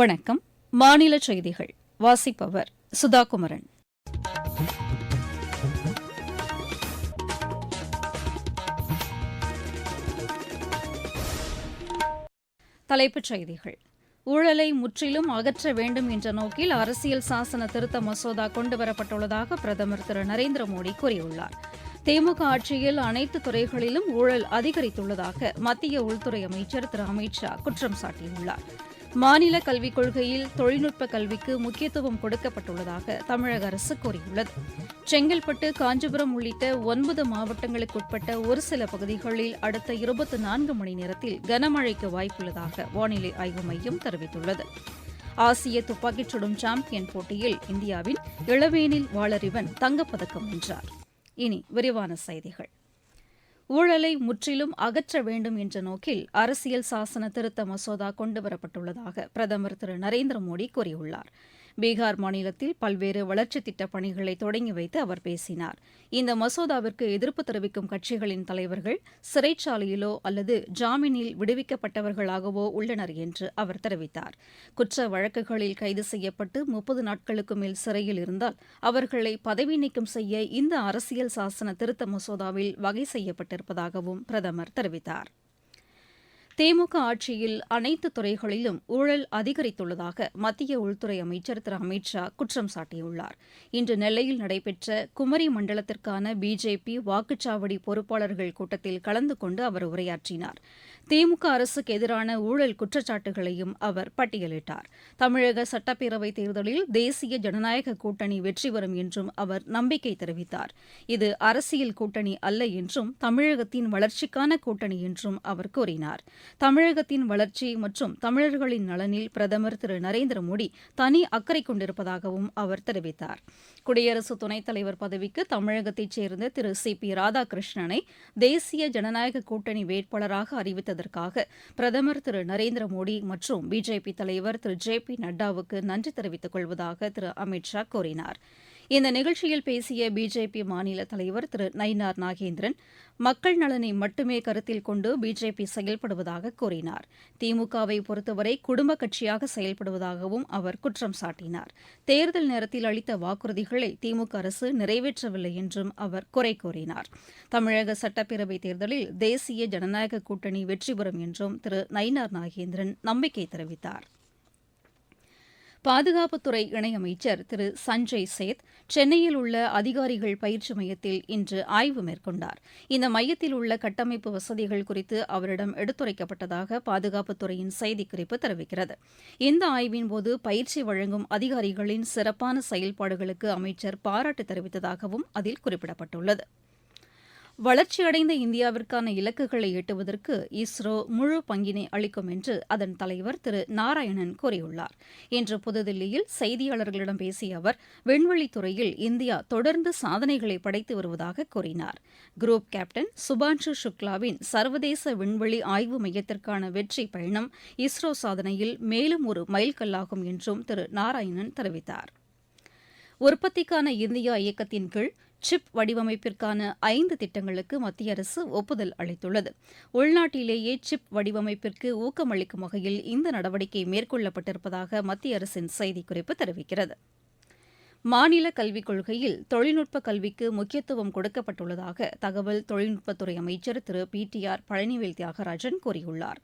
வணக்கம். மாநில செய்திகள். வாசிப்பவர் சுதா குமரன் தலைப்புச் செய்திகள். ஊழலை முற்றிலும் அகற்ற வேண்டும் என்ற நோக்கில் அரசியல் சாசன திருத்த மசோதா கொண்டுவரப்பட்டுள்ளதாக பிரதமர் திரு நரேந்திர மோடி கூறியுள்ளார். திமுக ஆட்சியில் அனைத்து துறைகளிலும் ஊழல் அதிகரித்துள்ளதாக மத்திய உள்துறை அமைச்சர் திரு அமித் ஷா குற்றம் சாட்டியுள்ளார். மாநில கல்விக் கொள்கையில் தொழில்நுட்ப கல்விக்கு முக்கியத்துவம் கொடுக்கப்பட்டுள்ளதாக தமிழக அரசு கூறியுள்ளது. செங்கல்பட்டு காஞ்சிபுரம் உள்ளிட்ட ஒன்பது மாவட்டங்களுக்குட்பட்ட ஒரு சில பகுதிகளில் அடுத்த இருபத்தி நான்கு மணி நேரத்தில் கனமழைக்கு வாய்ப்புள்ளதாக வானிலை ஆய்வு மையம் தெரிவித்துள்ளது. ஆசிய துப்பாக்கிச் சுடும் சாம்பியன் போட்டியில் இந்தியாவின் இளவேனில் வாளறிவன் தங்கப்பதக்கம் வென்றார். இனி விரிவான செய்திகள். ஊழலை முற்றிலும் அகற்ற வேண்டும் என்ற நோக்கில் அரசியல் சாசன திருத்த மசோதா கொண்டுவரப்பட்டுள்ளதாக பிரதமர் திரு நரேந்திர மோடி கூறியுள்ளார். பீகார் மாநிலத்தில் பல்வேறு வளர்ச்சித் திட்டப் பணிகளை தொடங்கி வைத்து அவர் பேசினார். இந்த மசோதாவிற்கு எதிர்ப்பு தெரிவிக்கும் கட்சிகளின் தலைவர்கள் சிறைச்சாலையிலோ அல்லது ஜாமீனில் விடுவிக்கப்பட்டவர்களாகவோ உள்ளனர் என்று அவர் தெரிவித்தார். குற்ற வழக்குகளில் கைது செய்யப்பட்டு முப்பது நாட்களுக்கு மேல் சிறையில் இருந்தால் அவர்களை பதவி நீக்கம் செய்ய இந்த அரசியல் சாசன திருத்த மசோதாவில் வகை செய்யப்பட்டிருப்பதாகவும் பிரதமர் தெரிவித்தார். திமுக ஆட்சியில் அனைத்து துறைகளிலும் ஊழல் அதிகரித்துள்ளதாக மத்திய உள்துறை அமைச்சர் திரு. அமித் ஷா குற்றம் சாட்டியுள்ளார். இன்று நெல்லையில் நடைபெற்ற குமரி மண்டலத்திற்கான பிஜேபி வாக்குச்சாவடி பொறுப்பாளர்கள் கூட்டத்தில் கலந்து கொண்டு அவர் உரையாற்றினார். திமுக அரசுக்கு எதிரான ஊழல் குற்றச்சாட்டுகளையும் அவர் பட்டியலிட்டார். தமிழக சட்டப்பேரவைத் தேர்தலில் தேசிய ஜனநாயக கூட்டணி வெற்றி பெறும் என்றும் அவர் நம்பிக்கை தெரிவித்தார். இது அரசியல் கூட்டணி அல்ல என்றும் தமிழகத்தின் வளர்ச்சிக்கான கூட்டணி என்றும் அவர் கூறினார். தமிழகத்தின் வளர்ச்சி மற்றும் தமிழர்களின் நலனில் பிரதமர் திரு நரேந்திர மோடி தனி அக்கறை கொண்டிருப்பதாகவும் அவர் தெரிவித்தார். குடியரசு துணைத் தலைவர் பதவிக்கு தமிழகத்தைச் சேர்ந்த திரு. சி. பி. ராதாகிருஷ்ணனை தேசிய ஜனநாயக கூட்டணி வேட்பாளராக அறிவித்ததற்காக பிரதமர் திரு. நரேந்திர மோடி மற்றும் பிஜேபி தலைவர் திரு. ஜே. பி. நட்டாவுக்கு நன்றி தெரிவித்துக் கொள்வதாக திரு. அமித் ஷா கூறினார். இந்த நிகழ்ச்சியில் பேசிய பிஜேபி மாநில தலைவர் திரு நயினார் நாகேந்திரன் மக்கள் நலனை மட்டுமே கருத்தில் கொண்டு பிஜேபி செயல்படுவதாக கூறினார். திமுகவை பொறுத்தவரை குடும்ப கட்சியாக செயல்படுவதாகவும் அவர் குற்றம் சாட்டினார். தேர்தல் நேரத்தில் அளித்த வாக்குறுதிகளை திமுக அரசு நிறைவேற்றவில்லை என்றும் அவர் குறை கூறினார். தமிழக சட்டப்பேரவைத் தேர்தலில் தேசிய ஜனநாயக கூட்டணி வெற்றி பெறும் என்றும் திரு நயினார் நாகேந்திரன் நம்பிக்கை தெரிவித்தார். பாதுகாப்புத்துறை இணையமைச்சர் திரு சஞ்சய் சேத் சென்னையில் உள்ள அதிகாரிகள் பயிற்சி மையத்தில் இன்று ஆய்வு மேற்கொண்டார். இந்த மையத்தில் உள்ள கட்டமைப்பு வசதிகள் குறித்து அவரிடம் எடுத்துரைக்கப்பட்டதாக பாதுகாப்புத்துறையின் செய்திக்குறிப்பு தெரிவிக்கிறது. இந்த ஆய்வின்போது பயிற்சி வழங்கும் அதிகாரிகளின் சிறப்பான செயல்பாடுகளுக்கு அமைச்சர் பாராட்டு தெரிவித்ததாகவும் அதில் குறிப்பிடப்பட்டுள்ளது. வளர்ச்சியடைந்த இந்தியாவிற்கான இலக்குகளை எட்டுவதற்கு இஸ்ரோ முழு பங்கினை அளிக்கும் என்று அதன் தலைவர் திரு நாராயணன் கூறியுள்ளார். இன்று புதுதில்லியில் செய்தியாளர்களிடம் பேசிய அவர் விண்வெளித்துறையில் இந்தியா தொடர்ந்து சாதனைகளை படைத்து வருவதாக கூறினார். குரூப் கேப்டன் சுபான்ஷு சுக்லாவின் சர்வதேச விண்வெளி ஆய்வு மையத்திற்கான வெற்றி பயணம் இஸ்ரோ சாதனையில் மேலும் ஒரு மைல்கல்லாகும் என்றும் திரு நாராயணன் தெரிவித்தார். உற்பத்திக்கான இந்தியா இயக்கத்தின் கீழ் சிப் வடிவமைப்பிற்கான ஐந்து திட்டங்களுக்கு மத்திய அரசு ஒப்புதல் அளித்துள்ளது. உள்நாட்டிலேயே சிப் வடிவமைப்பிற்கு ஊக்கமளிக்கும் வகையில் இந்த நடவடிக்கை மேற்கொள்ளப்பட்டிருப்பதாக மத்திய அரசின் செய்திக்குறிப்பு தெரிவிக்கிறது. மாநில கல்விக் கொள்கையில் தொழில்நுட்ப கல்விக்கு முக்கியத்துவம் கொடுக்கப்பட்டுள்ளதாக தகவல் தொழில்நுட்பத்துறை அமைச்சர் திரு P T R Palanivel Thiagarajan கூறியுள்ளார்.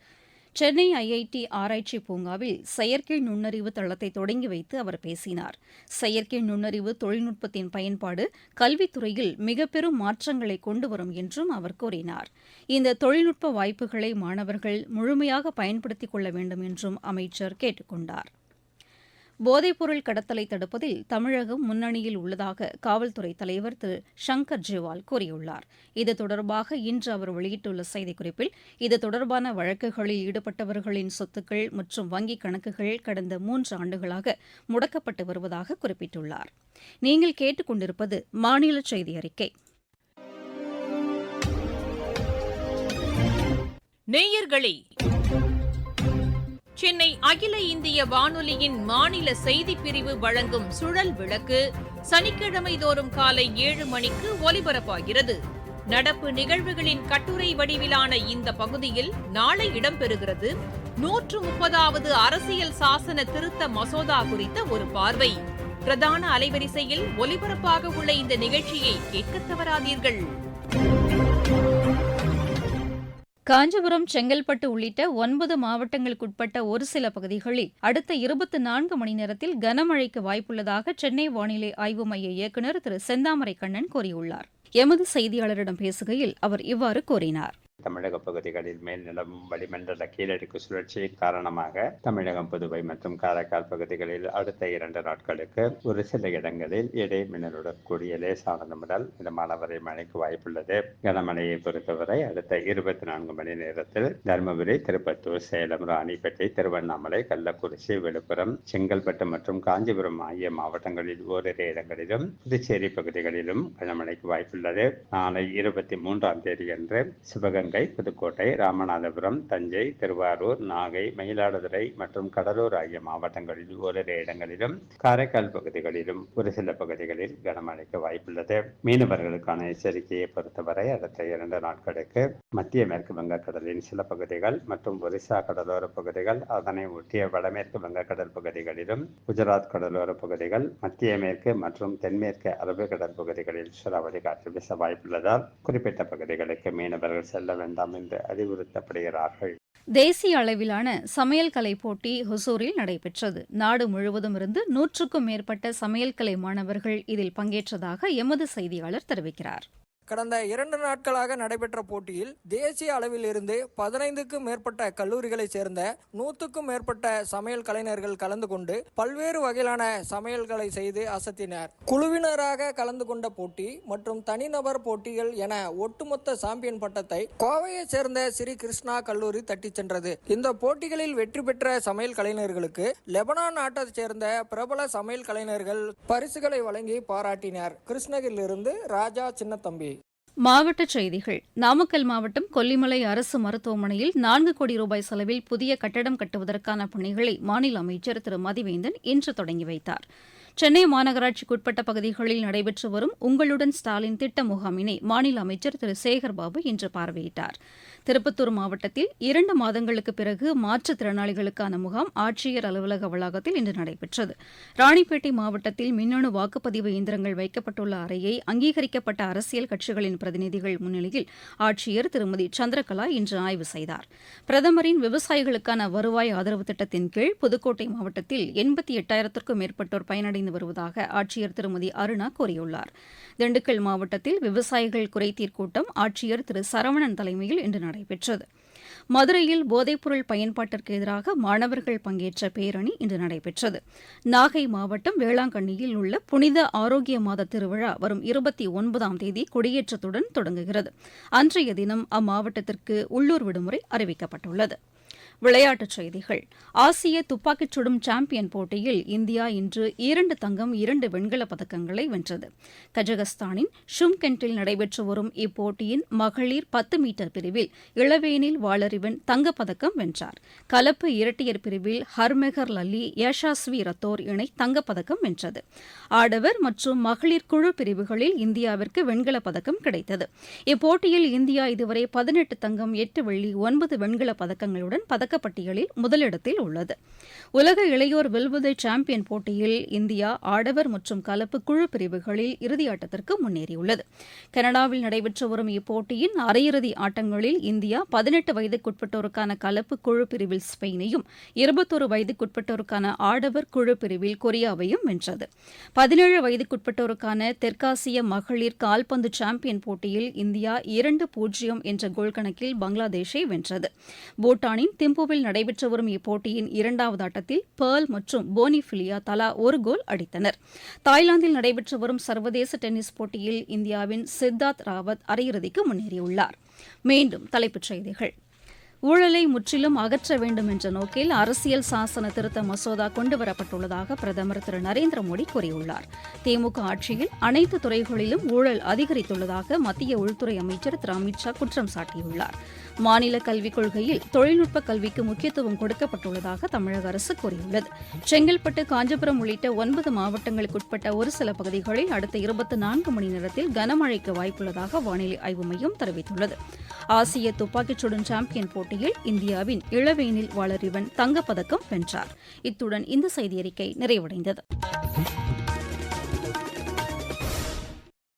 சென்னை ஐஐடி ஆராய்ச்சி பூங்காவில் செயற்கை நுண்ணறிவு தளத்தை தொடங்கி வைத்து அவர் பேசினார். செயற்கை நுண்ணறிவு தொழில்நுட்பத்தின் பயன்பாடு கல்வித்துறையில் மிக பெரும் மாற்றங்களை கொண்டு வரும் என்றும் அவர் கூறினார். இந்த தொழில்நுட்ப வாய்ப்புகளை மாணவர்கள் முழுமையாக பயன்படுத்திக் கொள்ள வேண்டும் என்றும் அமைச்சர் கேட்டுக்கொண்டார் போதைப்பொருள் கடத்தலை தடுப்பதில் தமிழகம் முன்னணியில் உள்ளதாக காவல்துறை தலைவர் திரு. சங்கர் ஜிவால் கூறியுள்ளார். இது தொடர்பாக இன்று அவர் வெளியிட்டுள்ள செய்திக்குறிப்பில் இது தொடர்பான வழக்குகளில் ஈடுபட்டவர்களின் சொத்துக்கள் மற்றும் வங்கிக் கணக்குகள் கடந்த மூன்று ஆண்டுகளாக முடக்கப்பட்டு வருவதாக குறிப்பிட்டுள்ளார். நீங்கள் கேட்டுக்கொண்டிருப்பது மாநில செய்தி அறிக்கை. நேயர்களே சென்னை அகில இந்திய வானொலியின் மாநில செய்திப் பிரிவு வழங்கும் சுழல் விளக்கு சனிக்கிழமை தோறும் காலை ஏழு மணிக்கு ஒலிபரப்பாகிறது. நடப்பு நிகழ்வுகளின் கட்டுரை வடிவிலான இந்த பகுதியில் நாளை இடம்பெறுகிறது. நூற்று முப்பதாவது அரசியல் சாசன திருத்த மசோதா குறித்த ஒரு பார்வை. பிரதான அலைவரிசையில் ஒலிபரப்பாக உள்ள இந்த நிகழ்ச்சியை கேட்க தவறாதீர்கள். காஞ்சிபுரம் செங்கல்பட்டு உள்ளிட்ட ஒன்பது மாவட்டங்களுக்குட்பட்ட ஒரு சில பகுதிகளில் அடுத்த இருபத்தி நான்கு மணி நேரத்தில் கனமழைக்கு வாய்ப்புள்ளதாக சென்னை வானிலை ஆய்வு மைய இயக்குநர் திரு செந்தாமரை கண்ணன் கூறியுள்ளார். எமது செய்தியாளரிடம் பேசுகையில் அவர் இவ்வாறு கூறினார். தமிழக பகுதிகளில் மேல் நிலவும் வளிமண்டல கீழடுக்கு சுழற்சியின் காரணமாக தமிழகம் புதுவை மற்றும் காரைக்கால் பகுதிகளில் அடுத்த இரண்டு நாட்களுக்கு ஒரு சில இடங்களில் இடை மின்னலுடன் கூடிய லேசானது முதல் மிதமான வரை மழைக்கு வாய்ப்புள்ளது. கனமழையை பொறுத்தவரை அடுத்த இருபத்தி நான்கு மணி நேரத்தில் தருமபுரி திருப்பத்தூர் சேலம் ராணிப்பேட்டை திருவண்ணாமலை கள்ளக்குறிச்சி விழுப்புரம் செங்கல்பட்டு மற்றும் காஞ்சிபுரம் ஆகிய மாவட்டங்களில் ஓரிரு இடங்களிலும் புதுச்சேரி பகுதிகளிலும் கனமழைக்கு வாய்ப்புள்ளது. நாளை இருபத்தி மூன்றாம் தேதி அன்று சிவகங்கை சிவகங்கை புதுக்கோட்டை ராமநாதபுரம் தஞ்சை திருவாரூர் நாகை மயிலாடுதுறை மற்றும் கடலூர் ஆகிய மாவட்டங்களில் ஓரிரு இடங்களிலும் காரைக்கால் பகுதிகளிலும் ஒரு சில பகுதிகளில் கனமழைக்கு வாய்ப்புள்ளது. மீனவர்களுக்கான எச்சரிக்கையை பொறுத்தவரை அடுத்த இரண்டு நாட்களுக்கு மத்திய மேற்கு வங்கக்கடலின் சில பகுதிகள் மற்றும் ஒரிசா கடலோர பகுதிகள் அதனை ஒட்டிய வடமேற்கு வங்கக்கடல் பகுதிகளிலும் குஜராத் கடலோர பகுதிகள் மத்திய மேற்கு மற்றும் தென்மேற்கு அரபிக்கடல் பகுதிகளில் சூறாவளி காற்று வீச வாய்ப்புள்ளதால் குறிப்பிட்ட பகுதிகளுக்கு மீனவர்கள் செல்ல வேண்டாம் என்று அறிவுறுத்தப்படுகிறார்கள். தேசிய அளவிலான சமையல் கலை போட்டி ஹொசூரில் நடைபெற்றது. நாடு முழுவதும் இருந்து நூற்றுக்கும் மேற்பட்ட சமையல் கலை மாணவர்கள் இதில் பங்கேற்றதாக எமது செய்தியாளர் தெரிவிக்கிறார். கடந்த இரண்டு நாட்களாக நடைபெற்ற போட்டியில் தேசிய அளவில் இருந்து பதினைந்துக்கும் மேற்பட்ட கல்லூரிகளைச் சேர்ந்த நூற்றுக்கும் மேற்பட்ட சமையல் கலைஞர்கள் கலந்து கொண்டு பல்வேறு வகையிலான சமையல்களை செய்து அசத்தினர். குழுவினராக கலந்து கொண்ட போட்டி மற்றும் தனிநபர் போட்டிகள் என ஒட்டுமொத்த சாம்பியன் பட்டத்தை கோவையைச் சேர்ந்த ஸ்ரீ கிருஷ்ணா கல்லூரி தட்டிச் சென்றது. இந்த போட்டிகளில் வெற்றி பெற்ற சமையல் கலைஞர்களுக்கு லெபனான் நாட்டைச் சேர்ந்த பிரபல சமையல் கலைஞர்கள் பரிசுகளை வழங்கி பாராட்டினர். கிருஷ்ணகிரியிலிருந்து ராஜா சின்னத்தம்பி. மாவட்டச் செய்திகள். நாமக்கல் மாவட்டம் கொல்லிமலை அரசு மருத்துவமனையில் நான்கு கோடி ரூபாய் செலவில் புதிய கட்டடம் கட்டுவதற்கான பணிகளை மாநில அமைச்சர் திரு. மதிவேந்தன் இன்று தொடங்கி வைத்தார். சென்னை மாநகராட்சிக்குட்பட்ட பகுதிகளில் நடைபெற்று வரும் உங்களுடன் ஸ்டாலின் திட்ட முகாமினை மாநில அமைச்சர் திரு. சேகர்பாபு இன்று பார்வையிட்டார். திருப்பத்தூர் மாவட்டத்தில் இரண்டு மாதங்களுக்கு பிறகு மாற்றுத்திறனாளிகளுக்கான முகாம் ஆட்சியர் அலுவலக வளாகத்தில் இன்று நடைபெற்றது. ராணிப்பேட்டை மாவட்டத்தில் மின்னணு வாக்குப்பதிவு இயந்திரங்கள் வைக்கப்பட்டுள்ள அறையை அங்கீகரிக்கப்பட்ட அரசியல் கட்சிகளின் பிரதிநிதிகள் முன்னிலையில் ஆட்சியர் திருமதி சந்திரகலா இன்று ஆய்வு செய்தார். பிரதமரின் விவசாயிகளுக்கான வருவாய் ஆதரவு திட்டத்தின் கீழ் புதுக்கோட்டை மாவட்டத்தில் எண்பத்தி எட்டாயிரத்திற்கும் மேற்பட்டோர் பயனடைந்து வருவதாக ஆட்சியர் திருமதி அருணா கூறியுள்ளார். திண்டுக்கல் மாவட்டத்தில் விவசாயிகள் குறைதீர் கூட்டம் ஆட்சியர் திரு சரவணன் தலைமையில் இன்று நடைபெற்றது. மதுரையில் போதைப்பொருள் பயன்பாட்டிற்கு எதிராக மாணவர்கள் பங்கேற்ற பேரணி இன்று நடைபெற்றது. நாகை மாவட்டம் வேளாங்கண்ணியில் உள்ள புனித ஆரோக்கிய மாத திருவிழா வரும் இருபத்தி ஒன்பதாம் தேதி கொடியேற்றத்துடன் தொடங்குகிறது. அன்றைய தினம் அம்மாவட்டத்திற்கு உள்ளூர் விடுமுறை அறிவிக்கப்பட்டுள்ளது. விளையாட்டுச் செய்திகள். ஆசிய துப்பாக்கிச் சுடும் சாம்பியன் போட்டியில் இந்தியா இன்று இரண்டு தங்கம் இரண்டு வெண்கலப் பதக்கங்களை வென்றது. கஜகஸ்தானின் ஷும்கென்ட்டில் நடைபெற்று வரும் இப்போட்டியின் மகளிர் பத்து மீட்டர் பிரிவில் இளவேனில் வாளறிவன் தங்கப்பதக்கம் வென்றார். கலப்பு இரட்டையர் பிரிவில் ஹர்மெகர் லல்லி யஷாஸ்வி ரத்தோர் இணை தங்கப்பதக்கம் வென்றது. ஆடவர் மற்றும் மகளிர் குழு பிரிவுகளில் இந்தியாவிற்கு வெண்கலப் பதக்கம் கிடைத்தது. இப்போட்டியில் இந்தியா இதுவரை பதினெட்டு தங்கம் எட்டு வெள்ளி ஒன்பது வெண்கலப் பதக்கங்களுடன் பதக்கப்பட்டியலில் முதலிடத்தில் உள்ளது. உலக இளையோர் வில்வித்தை சாம்பியன் போட்டியில் இந்தியா ஆடவர் மற்றும் கலப்பு குழு பிரிவுகளில் இறுதியாட்டத்திற்கு முன்னேறியுள்ளது. கனடாவில் நடைபெற்று வரும் இப்போட்டியின் அரையிறுதி ஆட்டங்களில் இந்தியா பதினெட்டு வயதுக்குட்பட்டோருக்கான கலப்பு குழு பிரிவில் ஸ்பெயினையும் இருபத்தொரு வயதுக்குட்பட்டோருக்கான ஆடவர் குழு பிரிவில் கொரியாவையும் வென்றது. பதினேழு வயதுக்குட்பட்டோருக்கான தெற்காசிய மகளிர் கால்பந்து சாம்பியன் போட்டியில் இந்தியா இரண்டு பூஜ்ஜியம் என்ற கோல் கணக்கில் பங்களாதேஷை வென்றது. பூட்டானின் திம்புவில் நடைபெற்று வரும் இப்போட்டியின் இரண்டாவது ஆட்டத்தில் பேர்ல் மற்றும் போனிஃபிலியா தலா ஒரு கோல் அடித்தனர். தாய்லாந்தில் நடைபெற்று வரும் சர்வதேச டென்னிஸ் போட்டியில் இந்தியாவின் சித்தார்த் ராவத் அரையிறுதிக்கு முன்னேறியுள்ளார். மீண்டும் தலைப்புச் செய்திகள். ஊழலை முற்றிலும் அகற்ற வேண்டும் என்ற நோக்கில் அரசியல் சாசன திருத்த மசோதா கொண்டுவரப்பட்டுள்ளதாக பிரதமர் திரு நரேந்திர மோடி கூறியுள்ளார். திமுக ஆட்சியில் அனைத்து துறைகளிலும் ஊழல் அதிகரித்துள்ளதாக மத்திய உள்துறை அமைச்சர் திரு அமித் ஷா குற்றம் சாட்டியுள்ளார். மாநில கல்விக் கொள்கையில் தொழில்நுட்ப கல்விக்கு முக்கியத்துவம் கொடுக்கப்பட்டுள்ளதாக தமிழக அரசு கூறியுள்ளது. செங்கல்பட்டு காஞ்சிபுரம் உள்ளிட்ட ஒன்பது மாவட்டங்களுக்குட்பட்ட ஒரு சில பகுதிகளில் அடுத்த இருபத்தி நான்கு மணி நேரத்தில் கனமழைக்கு வாய்ப்புள்ளதாக வானிலை ஆய்வு மையம் தெரிவித்துள்ளது. ஆசிய துப்பாக்கிச் சுடும் சாம்பியன் போட்டியில் இந்தியாவின் இளவேனில் வளரிவன் தங்கப்பதக்கம் வென்றார். இத்துடன் இந்த செய்தியறிக்கை நிறைவடைந்தது.